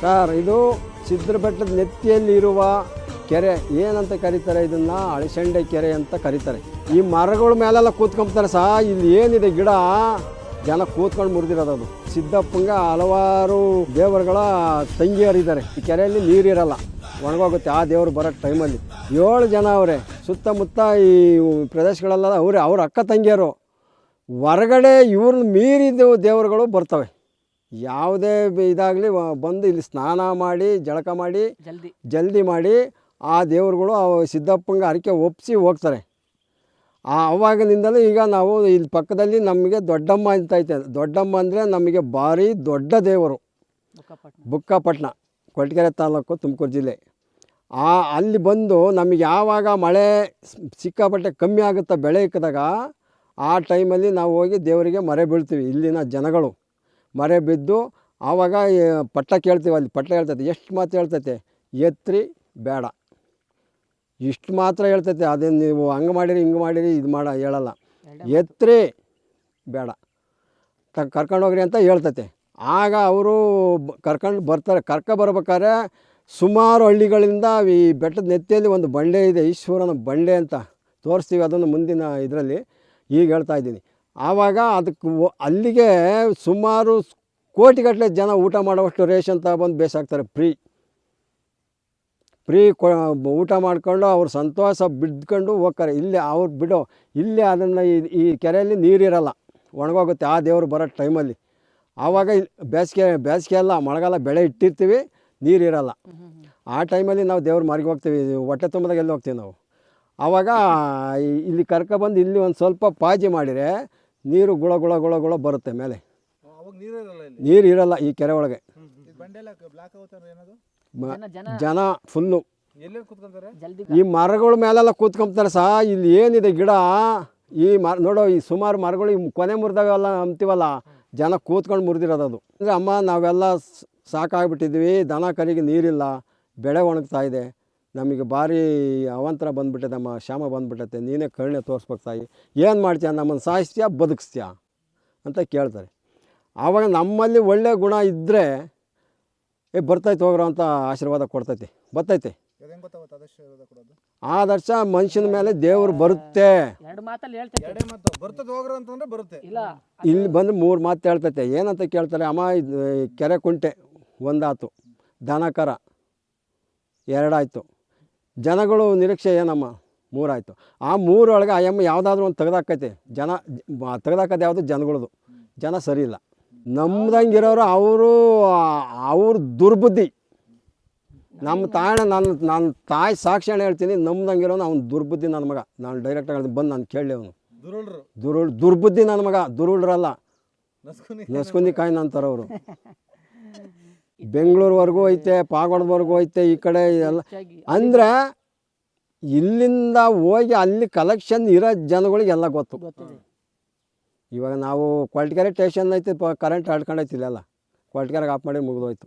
Sir, ಇದು ಸಿದ್ರ ಬೆಟ್ಟದ ನೆತ್ತಿಯಲ್ಲಿರುವ ಕೆರೆ. ಏನಂತ ಕರೀತಾರೆ ಇದನ್ನು? ಅಳಸಂಡೆ ಕೆರೆ ಅಂತ ಕರೀತಾರೆ. ಈ ಮರಗಳ ಮೇಲೆಲ್ಲ ಕೂತ್ಕೊಂಬ್ತಾರೆ ಸಹ ಇಲ್ಲಿ ಏನಿದೆ ಗಿಡ? ಜನ ಕೂತ್ಕೊಂಡು ಮುರಿದಿರೋದು ಅದು. ಸಿದ್ದಪ್ಪಂಗೆ ಹಲವಾರು ದೇವರುಗಳ ತಂಗಿಯರಿದ್ದಾರೆ. ಈ ಕೆರೆಯಲ್ಲಿ ನೀರಿರಲ್ಲ. ಒಣಗೋಗುತ್ತೆ. ಆ ದೇವರು ಬರೋ ಟೈಮಲ್ಲಿ. ಏಳು ಜನ ಅವರೇ. ಸುತ್ತಮುತ್ತ ಈ ಪ್ರದೇಶಗಳೆಲ್ಲ ಅವರೇ. ಅವ್ರ ಅಕ್ಕ ತಂಗಿಯರು. ಹೊರಗಡೆ ಇವ್ರನ್ನ ಮೀರಿದ ದೇವರುಗಳು ಬರ್ತವೆ. ಯಾವುದೇ ಇದಾಗಲಿ ಬಂದು ಇಲ್ಲಿ ಸ್ನಾನ ಮಾಡಿ ಜಳಕ ಮಾಡಿ ಜಲ್ದಿ. ಜಲ್ದಿ ಮಾಡಿ ಆ ದೇವರುಗಳು ಆ ಸಿದ್ದಪ್ಪಂಗೆ ಹರಕೆ ಒಪ್ಪಿಸಿ ಹೋಗ್ತಾರೆ. ಆ ಅವಾಗಿನಿಂದಲೂ ಈಗ ನಾವು ಇಲ್ಲಿ ಪಕ್ಕದಲ್ಲಿ ನಮಗೆ ದೊಡ್ಡಮ್ಮ ಅಂತ ಐತೆ. ದೊಡ್ಡಮ್ಮ ಅಂದರೆ ನಮಗೆ ಭಾರಿ ದೊಡ್ಡ ದೇವರು. ಬುಕ್ಕಪಟ್ಟಣ ಕೊರಟಗೆರೆ ತಾಲೂಕು ತುಮಕೂರು ಜಿಲ್ಲೆ. ಆ ಅಲ್ಲಿ ಬಂದು ನಮಗೆ ಯಾವಾಗ ಮಳೆ ಸಿಕ್ಕಾಪಟ್ಟೆ ಕಮ್ಮಿ ಆಗುತ್ತಾ ಬೆಳೆ ಇಕ್ಕಿದಾಗ ಆ ಟೈಮಲ್ಲಿ ನಾವು ಹೋಗಿ ದೇವರಿಗೆ ಮರೆ ಬೀಳ್ತೀವಿ ಇಲ್ಲಿನ ಜನಗಳು. ಮರೆ ಬಿದ್ದು ಆವಾಗ ಪಟ್ಟ ಕೇಳ್ತೀವಿ ಅಲ್ಲಿ ಪಟ್ಟ ಹೇಳ್ತೈತೆ. ಎಷ್ಟು ಮಾತು ಹೇಳ್ತೈತೆ? ಎತ್ರಿ ಬೇಡ. ಇಷ್ಟು ಮಾತ್ರ ಹೇಳ್ತೈತೆ. ಅದೇ ನೀವು ಹಂಗೆ ಮಾಡಿರಿ ಹಿಂಗೆ ಮಾಡಿರಿ ಇದು ಮಾಡ ಹೇಳಲ್ಲ. ಎತ್ರಿ ಬೇಡ. ತ ಕರ್ಕೊಂಡೋಗ್ರಿ ಅಂತ ಹೇಳ್ತೈತೆ. ಆಗ ಅವರು ಕರ್ಕೊಂಡು ಬರ್ತಾರೆ. ಕರ್ಕ ಬರ್ಬೇಕಾದ್ರೆ ಸುಮಾರು ಹಳ್ಳಿಗಳಿಂದ ಈ ಬೆಟ್ಟದ ನೆತ್ತಿಯಲ್ಲಿ ಒಂದು ಬಂಡೆ ಇದೆ. ಈಶ್ವರನ ಬಂಡೆ ಅಂತ ತೋರಿಸ್ತೀವಿ ಅದನ್ನು ಮುಂದಿನ ಇದರಲ್ಲಿ. ಈಗ ಹೇಳ್ತಾ ಇದ್ದೀನಿ. ಆವಾಗ ಅದಕ್ಕೆ ಅಲ್ಲಿಗೆ ಸುಮಾರು ಕೋಟಿಗಟ್ಟಲೆ ಜನ ಊಟ ಮಾಡುವಷ್ಟು ರೇಷನ್ ತಗೊಂಡು ಬೇಸಾಗ್ತಾರೆ ಫ್ರೀ. ಫ್ರೀ ಕೊ, ಊಟ ಮಾಡ್ಕೊಂಡು ಅವ್ರು ಸಂತೋಷ ಬಿದ್ಕೊಂಡು ಹೋಗ್ತಾರೆ. ಇಲ್ಲಿ ಅವ್ರು ಬಿಡೋ, ಇಲ್ಲಿ ಅದನ್ನು ಈ ಕೆರೆಯಲ್ಲಿ ನೀರಿರಲ್ಲ, ಒಣಗೋಗುತ್ತೆ, ಆ ದೇವರು ಬರೋ ಟೈಮಲ್ಲಿ. ಆವಾಗ ಬೇಸಿಗೆ ಬೇಸಿಗೆ ಅಲ್ಲ ಮಳೆಗಾಲ ಬೆಳೆ ಇಟ್ಟಿರ್ತೀವಿ, ನೀರಿರಲ್ಲ. ಆ ಟೈಮಲ್ಲಿ ನಾವು ದೇವ್ರ ಮಾರ್ಗೆ ಹೋಗ್ತೀವಿ, ಹೊಟ್ಟೆ ತುಂಬದಾಗ ಎಲ್ಲಿ ಹೋಗ್ತೀವಿ ನಾವು? ಆವಾಗ ಇಲ್ಲಿ ಕರ್ಕೊಬಂದು ಇಲ್ಲಿ ಒಂದು ಸ್ವಲ್ಪ ಪಾಜಿ ಮಾಡಿದರೆ ನೀರು ಗುಳ ಗುಳ ಗುಳ ಗುಳ ಬರುತ್ತೆ ಮೇಲೆ. ಅವಾಗ ನೀರಿರಲ್ಲ ಇಲ್ಲಿ? ನೀರು ಇರಲ್ಲ ಈ ಕೆರೆ ಒಳಗೆ. ಇದು ಬ್ಲಾಕ್ ಆಗುತ್ತಾರೆ ಏನದು ಮ- ಜನ ಫುಲ್ಲು. ಈ ಮರಗಳ ಮೇಲೆಲ್ಲ ಕೂತ್ಕೊಂತಾರೆ ಸಾ ಇಲ್ಲಿ ಏನಿದೆ ಗಿಡ? ಈ ಮರ ನೋಡೋ ಈ ಸುಮಾರು ಮರಗಳು ಈ ಕೊನೆ ಮುರಿದಾಗೆಲ್ಲ ಅಂತೀವಲ್ಲ ಜನ ಕೂತ್ಕೊಂಡು ಮುರಿದಿರೋದು ಅದು. ಅಂದರೆ ಅಮ್ಮ ನಾವೆಲ್ಲ ಸಾಕಾಗ್ಬಿಟ್ಟಿದ್ವಿ ದನ ಕರಿಗೆ ನೀರಿಲ್ಲ ಬೆಳೆ ಒಣಗ್ತಾ ಇದೆ. ನಮಗೆ ಭಾರಿ ಅವಂತರ ಬಂದ್ಬಿಟ್ಟೆ ನಮ್ಮ ಶ್ಯಾಮ ಬಂದ್ಬಿಟ್ಟೈತೆ ನೀನೇ ಕರುಣೆ ತೋರಿಸ್ಬೇಕು ತಾಯಿ. ಏನು ಮಾಡ್ತೀಯ? ನಮ್ಮನ್ನು ಸಾಯಿಸ್ತೀಯ? ಬದುಕಿಸ್ತೀಯ? ಅಂತ ಕೇಳ್ತಾರೆ. ಆವಾಗ ನಮ್ಮಲ್ಲಿ ಒಳ್ಳೆ ಗುಣ ಇದ್ದರೆ ಏ ಬರ್ತೈತೆ ಹೋಗ್ರೋ ಅಂತ ಆಶೀರ್ವಾದ ಕೊಡ್ತೈತೆ. ಬರ್ತೈತೆ ಆದರ್ಶ ಮನುಷ್ಯನ ಮೇಲೆ ದೇವರು ಬರುತ್ತೆ. ಎರಡು ಮಾತಲ್ಲಿ ಹೇಳ್ತೈತೆ. ಎರಡೇ ಮಾತು. ಬರ್ತದೆ ಹೋಗ್ರ ಅಂತಂದ್ರೆ ಬರುತ್ತೆ. ಇಲ್ಲ. ಇಲ್ಲಿ ಬಂದು ಮೂರು ಮಾತು ಹೇಳ್ತೈತೆ. ಏನಂತ ಕೇಳ್ತಾರೆ? ಅಮ್ಮ ಇದು ಕೆರೆ ಕುಂಟೆ ಒಂದಾತು. ದನಕರ ಎರಡಾಯಿತು. ಜನಗಳು ನಿರೀಕ್ಷೆ ಏನಮ್ಮ? ಮೂರಾಯಿತು. ಆ ಮೂರೊಳಗೆ ಆ ಎಮ್ಮ ಯಾವುದಾದ್ರೂ ಒಂದು ತೆಗ್ದಾಕೈತೆ. ಜನ ತೆಗ್ದಾಕದು ಯಾವುದು? ಜನಗಳದು. ಜನ ಸರಿ ಇಲ್ಲ. ನಮ್ದಂಗಿರೋರು ಅವರು ಅವ್ರ ದುರ್ಬುದ್ಧಿ. ನಮ್ಮ ತಾಯಣ ನನ್ನ ನನ್ನ ತಾಯಿ ಸಾಕ್ಷಿಯಣ್ಣ ಹೇಳ್ತೀನಿ ನಮ್ದಂಗಿರೋನು ಅವ್ನು ದುರ್ಬುದ್ಧಿ ನನ್ನ ಮಗ. ನಾನು ಡೈರೆಕ್ಟಾಗಿ ಆಗಿ ಬಂದು ನಾನು ಕೇಳಿ ಅವನು. ದುರುಳ್ ದುರುಳ್ ದುರ್ಬುದ್ಧಿ ನನ್ನ ಮಗ. ದುರುಳ್ರಲ್ಲ. ನಸ್ಕುಂದಿ ಕಾಯಿ ಅಂತಾರೆ ಅವರು ಬೆಂಗಳೂರುವರೆಗೂ ಐತೆ ಪಾಗೋಡ್ವರೆಗೂ ಐತೆ ಈ ಕಡೆ ಎಲ್ಲ. ಅಂದ್ರೆ ಇಲ್ಲಿಂದ ಹೋಗಿ ಅಲ್ಲಿ ಕಲೆಕ್ಷನ್ ಇರೋ ಜನಗಳಿಗೆಲ್ಲ ಗೊತ್ತು. ಇವಾಗ ನಾವು ಕೊಳ್ಟಗೆರೆ ಸ್ಟೇಷನ್ ಐತೆ ಪ ಕರೆಂಟ್ ಆಡ್ಕೊಂಡೈತಿ ಇಲ್ಲೆಲ್ಲ. ಕೊಲ್ಟಗೆರೆಗೆ ಆಫ್ ಮಾಡಿ ಮುಗಿದೋಯ್ತು.